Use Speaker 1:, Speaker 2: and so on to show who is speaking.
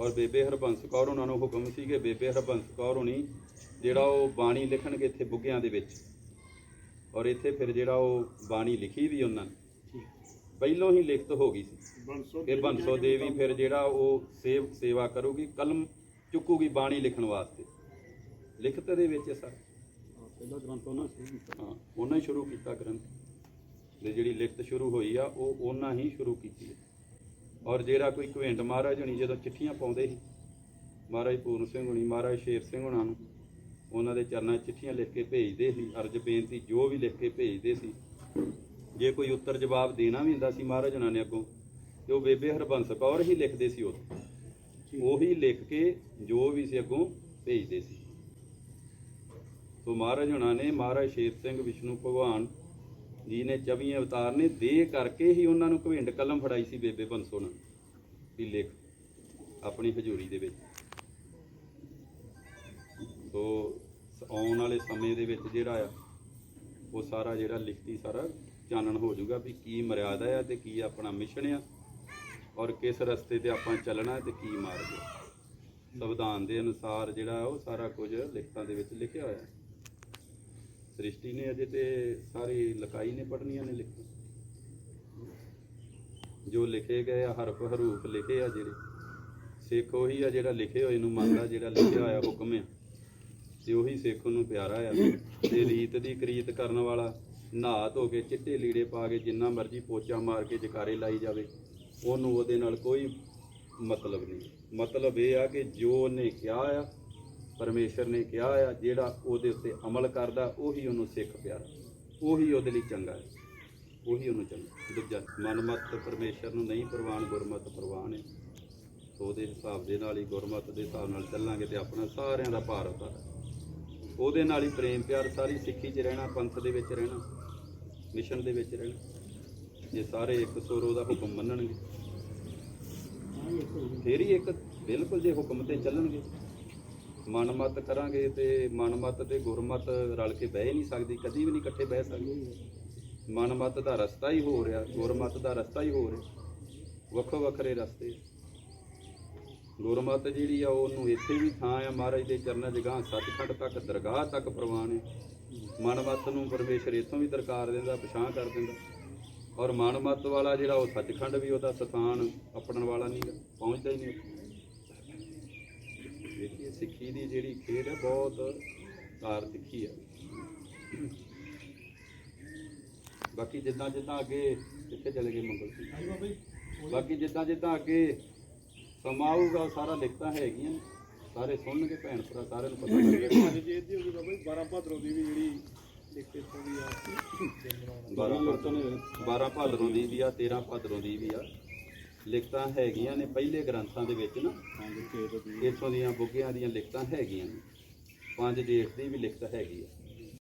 Speaker 1: ਔਰ ਬੇਬੇ ਹਰਬੰਸ ਕੌਰ ਉਹਨਾਂ ਨੂੰ ਹੁਕਮ ਸੀ ਕਿ ਬੇਬੇ ਹਰਬੰਸ ਕੌਰ ਹੁਣੀ, ਜਿਹੜਾ ਉਹ ਬਾਣੀ ਲਿਖਣਗੇ ਇੱਥੇ ਬੁੱਗਿਆਂ ਦੇ ਵਿੱਚ। ਔਰ ਇੱਥੇ ਫਿਰ ਜਿਹੜਾ ਉਹ ਬਾਣੀ ਲਿਖੀ ਵੀ ਉਹਨਾਂ ਨੇ। ਪਹਿਲੋਂ ਹੀ ਲਿਖਤ ਹੋ ਗਈ ਸੀ। ਕਿ ਬੰਸੋ ਦੇਵੀ ਫਿਰ ਜਿਹੜਾ ਉਹ ਸੇਵ, ਸੇਵਾ ਕਰੂਗੀ, ਕਲਮ ਚੁੱਕੂਗੀ ਬਾਣੀ ਲਿਖਣ ਵਾਸਤੇ। ਲਿਖਤ ਦੇ ਵਿੱਚ ਸਰ।
Speaker 2: ਪਹਿਲਾ ਗ੍ਰੰਥ ਉਹਨਾਂ ਸ਼ੁਰੂ ਕੀਤਾ
Speaker 1: ਹਾਂ, ਉਹਨਾਂ ਹੀ ਸ਼ੁਰੂ ਕੀਤਾ ਗ੍ਰੰਥ। ਤੇ ਜਿਹੜੀ ਲਿਖਤ ਸ਼ੁਰੂ ਹੋਈ ਆ, ਉਹ ਉਹਨਾਂ ਹੀ ਸ਼ੁਰੂ ਕੀਤੀ ਹੈ। ਔਰ ਜਿਹੜਾ ਕੋਈ ਘਵਿੰਡ ਮਹਾਰਾਜ ਹੁਣੀ ਜਦੋਂ ਚਿੱਠੀਆਂ ਪਾਉਂਦੇ ਸੀ ਮਹਾਰਾਜ ਪੂਰਨ ਸਿੰਘ ਹੁਣੀ ਮਹਾਰਾਜ ਸ਼ੇਰ ਸਿੰਘ ਹੁਣਾਂ ਨੂੰ ਉਹਨਾਂ ਦੇ ਚਰਨਾਂ 'ਚ ਚਿੱਠੀਆਂ ਲਿਖ ਕੇ ਭੇਜਦੇ ਸੀ ਅਰਜ ਬੇਨਤੀ ਜੋ ਵੀ ਲਿਖ ਕੇ ਭੇਜਦੇ ਸੀ। ਜੇ ਕੋਈ ਉੱਤਰ ਜਵਾਬ ਦੇਣਾ ਵੀ ਹੁੰਦਾ ਸੀ ਮਹਾਰਾਜ ਹੁਣਾਂ ਨੇ ਅੱਗੋਂ ਤੇ ਉਹ ਬੇਬੇ ਹਰਬੰਸ ਕੌਰ ਹੀ ਲਿਖਦੇ ਸੀ ਉਹ ਉਹੀ ਲਿਖ ਕੇ ਜੋ ਵੀ ਸੀ ਅੱਗੋਂ ਭੇਜਦੇ ਸੀ। ਸੋ ਮਹਾਰਾਜ ਹੁਣਾਂ ਨੇ ਮਹਾਰਾਜ ਸ਼ੇਰ ਸਿੰਘ ਵਿਸ਼ਨੂੰ ਭਗਵਾਨ ਜੀ ਨੇ 24 ਅਵਤਾਰ ਨੇ, ਦੇ ਕਰਕੇ ਹੀ ਉਹਨਾਂ ਨੂੰ ਘਵਿੰਡ ਕਲਮ ਫੜਾਈ ਸੀ ਬੇਬੇ ਬੰਸੋ ਨਾਲ, ਵੀ ਲਿਖ ਆਪਣੀ ਹਜ਼ੂਰੀ ਦੇ ਵਿੱਚ। ਸੋ ਆਉਣ ਵਾਲੇ ਸਮੇਂ ਦੇ ਵਿੱਚ ਜਿਹੜਾ ਆ, ਉਹ ਸਾਰਾ ਜਿਹੜਾ ਲਿਖਤੀ ਸਾਰਾ ਚਾਨਣ ਹੋ ਜਾਊਗਾ ਵੀ ਕੀ ਮਰਿਆਦਾ ਆ ਤੇ ਕੀ ਆਪਣਾ ਮਿਸ਼ਨ ਆ ਔਰ ਕਿਸ ਰਸਤੇ ਤੇ ਆਪਾਂ ਚੱਲਣਾ ਤੇ ਕੀ ਮਾਰਗ ਸੰਵਿਧਾਨ ਦੇ ਅਨੁਸਾਰ ਜਿਹੜਾ ਉਹ ਸਾਰਾ ਕੁਝ ਲਿਖਤਾਂ ਦੇ ਵਿੱਚ ਲਿਖਿਆ ਹੋਇਆ। ਹੈ ਸ੍ਰਿਸ਼ਟੀ ਨੇ ਅਜੇ ਤੇ ਸਾਰੀ ਲਕਾਈ ਨੇ ਪੜਨੀਆਂ ਨੇ ਲਿਖੀ ਜੋ ਲਿਖੇ ਗਏ ਆ, ਹਰਫ ਹਰੂਫ ਲਿਖੇ ਆ ਜਿਹੜੇ, ਸਿੱਖ ਉਹੀ ਆ ਜਿਹੜਾ ਲਿਖੇ ਹੋਏ ਨੂੰ ਮੰਨਦਾ, ਜਿਹੜਾ ਲਿਖਿਆ ਹੋਇਆ ਹੁਕਮ ਆ। ਤੇ ਉਹੀ ਸਿੱਖ ਨੂੰ ਪਿਆਰਾ ਆ। ਤੇ ਰੀਤ ਦੀ ਕਰੀਤ ਕਰਨ ਵਾਲਾ, ਨਹਾ ਧੋ ਕੇ ਚਿੱਟੇ ਲੀੜੇ ਪਾ ਕੇ ਜਿੰਨਾ ਮਰਜ਼ੀ ਪੋਚਾ ਮਾਰ ਕੇ ਜਕਾਰੇ ਲਾਈ ਜਾਵੇ, ਉਹਨੂੰ ਉਹਦੇ ਨਾਲ ਕੋਈ ਮਤਲਬ ਨਹੀਂ। ਮਤਲਬ ਇਹ ਆ ਕਿ ਜੋ ਉਹਨੇ ਕਿਹਾ ਆ ਪਰਮੇਸ਼ਰ ਨੇ ਕਿਹਾ ਆ, ਜਿਹੜਾ ਉਹਦੇ ਉੱਤੇ ਅਮਲ ਕਰਦਾ, ਉਹੀ ਉਹਨੂੰ ਸਿੱਖ ਪਿਆਰਾ। ਉਹੀ ਉਹਦੇ ਲਈ ਚੰਗਾ ਹੈ। ਉਹੀ ਉਹਨੂੰ ਚੰਗਾ ਦੂਜਾ, ਮਨਮਤ ਪਰਮੇਸ਼ਰ ਨੂੰ ਨਹੀਂ ਪ੍ਰਵਾਨ, ਗੁਰਮਤ ਪ੍ਰਵਾਨ ਹੈ। ਉਹਦੇ ਹਿਸਾਬ ਦੇ ਨਾਲ ਹੀ, ਗੁਰਮਤ ਦੇ ਹਿਸਾਬ ਨਾਲ ਚੱਲਾਂਗੇ ਤੇ ਆਪਣਾ ਸਾਰਿਆਂ ਦਾ ਭਾਰ ਉਤਾਰ ਉਹਦੇ ਨਾਲ ਹੀ ਪ੍ਰੇਮ ਪਿਆਰ ਸਾਰੀ ਸਿੱਖੀ 'ਚ ਰਹਿਣਾ, ਪੰਥ ਦੇ ਵਿੱਚ ਰਹਿਣਾ, ਮਿਸ਼ਨ ਦੇ ਵਿੱਚ ਰਹਿਣਾ। ਜੇ ਸਾਰੇ ਇੱਕ ਸੁਰ ਉਹਦਾ ਹੁਕਮ ਮੰਨਣਗੇ, ਫੇਰ ਹੀ ਇੱਕ ਬਿਲਕੁਲ ਜੇ ਹੁਕਮ ਤੇ ਚੱਲਣਗੇ। ਮਨਮਤ ਕਰਾਂਗੇ ਤੇ ਮਨਮਤ ਤੇ ਗੁਰਮਤ ਰਲ ਕੇ ਬਹਿ ਨਹੀਂ ਸਕਦੀ, ਕਦੀ ਵੀ ਨਹੀਂ ਇਕੱਠੇ ਬਹਿ ਸਕਦੇ। ਮਨਮਤ ਦਾ ਰਸਤਾ ਹੀ ਹੋ ਰਿਹਾ, ਗੁਰਮਤ ਦਾ ਰਸਤਾ ਹੀ ਹੋ ਰਿਹਾ। ਵੱਖੋ ਵੱਖਰੇ ਰਸਤੇ। ਗੁਰਮਤ ਜਿਹੜੀ ਆ, ਉਹਨੂੰ ਇੱਥੇ ਵੀ ਥਾਂ ਆ ਮਹਾਰਾਜ ਦੇ ਚਰਨਾਂ ਜਗ੍ਹਾ, ਸੱਚਖੰਡ ਤੱਕ, ਦਰਗਾਹ ਤੱਕ ਪ੍ਰਵਾਨ ਹੈ। ਮਨਮਤ ਨੂੰ ਪਰਮੇਸ਼ਰ ਇੱਥੋਂ ਵੀ ਦਰਕਾਰ ਦਿੰਦਾ, ਪਛਾਣ ਕਰ ਦਿੰਦਾ। ਔਰ ਮਨਮਤ ਵਾਲਾ ਜਿਹੜਾ ਉਹ ਸੱਚਖੰਡ ਵੀ ਉਹਦਾ ਸਥਾਨ ਆਪਣਨ ਵਾਲਾ ਨਹੀਂ ਪਹੁੰਚਦਾ ਹੀ ਨਹੀਂ। ਦੇਖੀਏ ਸਿੱਖੀ ਦੀ ਜਿਹੜੀ ਖੇਡ ਹੈ ਬਹੁਤ ਤਾਰ ਤਿੱਖੀ ਹੈ ਬਾਕੀ ਜਿੱਦਾਂ ਜਿੱਦਾਂ ਅੱਗੇ ਕਿੱਥੇ ਚਲੇ ਗਏ ਮੰਗਲ ਸਿੰਘ? ਬਾਕੀ ਜਿੱਦਾਂ ਜਿੱਦਾਂ ਅੱਗੇ ਸਮਾਂ ਆਊਗਾ ਉਹ ਸਾਰਾ ਲਿਖਤਾਂ ਹੈਗੀਆਂ। ਸਾਰੇ ਸੁਣਨਗੇ ਭੈਣ ਭਰਾ ਸਾਰਿਆਂ ਨੂੰ ਪਤਾ ਲੱਗੇਗਾ
Speaker 2: ਜੇ ਇਹਦੀ ਹੋਗੀ ਬਾਬਾ ਜੀ 12 ਭਾਦਰੋਂ ਦੀ ਵੀ ਜਿਹੜੀ ਲਿਖ ਕੇ ਇੱਥੋਂ ਦੀ ਆ। ਦਿਨ ਬਣਾਉਣਾ
Speaker 1: 12 ਭਾਦਰੋਂ 12 ਭਾਦਰੋਂ ਦੀ ਵੀ ਆ 13 ਭਾਦਰੋਂ ਦੀ ਵੀ ਆ। ਲਿਖਤਾਂ ਹੈਗੀਆਂ ਨੇ ਪਹਿਲੇ ਗ੍ਰੰਥਾਂ ਦੇ ਵਿੱਚ ਨਾ। ਇੱਥੋਂ ਦੀਆਂ ਬੁੱਗਿਆਂ ਦੀਆਂ ਲਿਖਤਾਂ ਹੈਗੀਆਂ ਨੇ। ਪੰਜ ਜੇਠ ਦੀ ਵੀ ਲਿਖਤ ਹੈਗੀ ਆ।